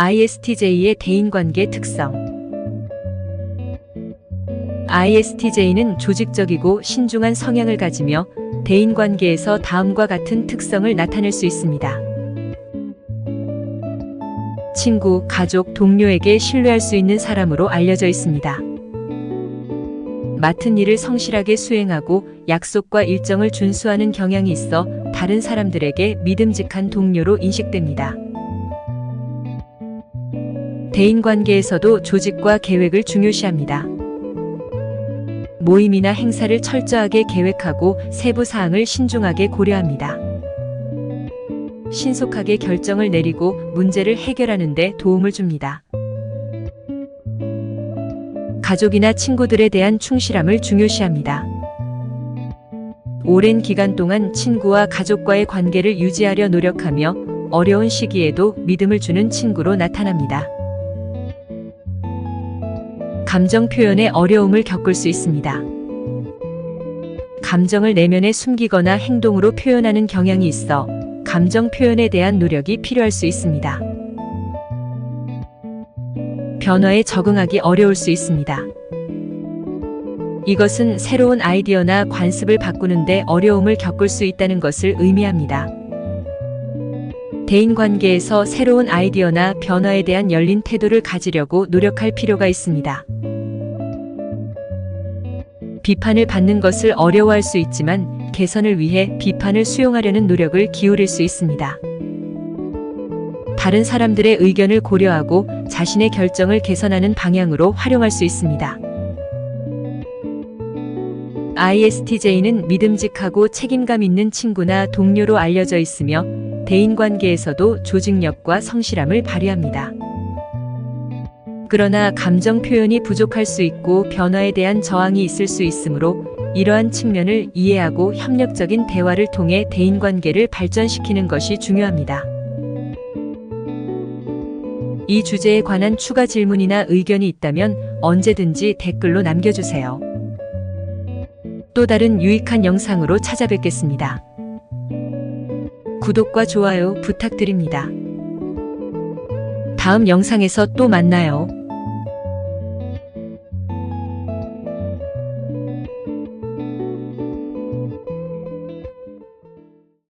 ISTJ의 대인관계 특성 ISTJ는 조직적이고 신중한 성향을 가지며 대인관계에서 다음과 같은 특성을 나타낼 수 있습니다. 친구, 가족, 동료에게 신뢰할 수 있는 사람으로 알려져 있습니다. 맡은 일을 성실하게 수행하고 약속과 일정을 준수하는 경향이 있어 다른 사람들에게 믿음직한 동료로 인식됩니다. 대인 관계에서도 조직과 계획을 중요시합니다. 모임이나 행사를 철저하게 계획하고 세부 사항을 신중하게 고려합니다. 신속하게 결정을 내리고 문제를 해결하는 데 도움을 줍니다. 가족이나 친구들에 대한 충실함을 중요시합니다. 오랜 기간 동안 친구와 가족과의 관계를 유지하려 노력하며 어려운 시기에도 믿음을 주는 친구로 나타납니다. 감정 표현에 어려움을 겪을 수 있습니다. 감정을 내면에 숨기거나 행동으로 표현하는 경향이 있어 감정 표현에 대한 노력이 필요할 수 있습니다. 변화에 적응하기 어려울 수 있습니다. 이것은 새로운 아이디어나 관습을 바꾸는데 어려움을 겪을 수 있다는 것을 의미합니다. 대인 관계에서 새로운 아이디어나 변화에 대한 열린 태도를 가지려고 노력할 필요가 있습니다. 비판을 받는 것을 어려워할 수 있지만 개선을 위해 비판을 수용하려는 노력을 기울일 수 있습니다. 다른 사람들의 의견을 고려하고 자신의 결정을 개선하는 방향으로 활용할 수 있습니다. ISTJ는 믿음직하고 책임감 있는 친구나 동료로 알려져 있으며 대인 관계에서도 조직력과 성실함을 발휘합니다. 그러나 감정 표현이 부족할 수 있고 변화에 대한 저항이 있을 수 있으므로 이러한 측면을 이해하고 협력적인 대화를 통해 대인 관계를 발전시키는 것이 중요합니다. 이 주제에 관한 추가 질문이나 의견이 있다면 언제든지 댓글로 남겨주세요. 또 다른 유익한 영상으로 찾아뵙겠습니다. 구독과 좋아요 부탁드립니다. 다음 영상에서 또 만나요.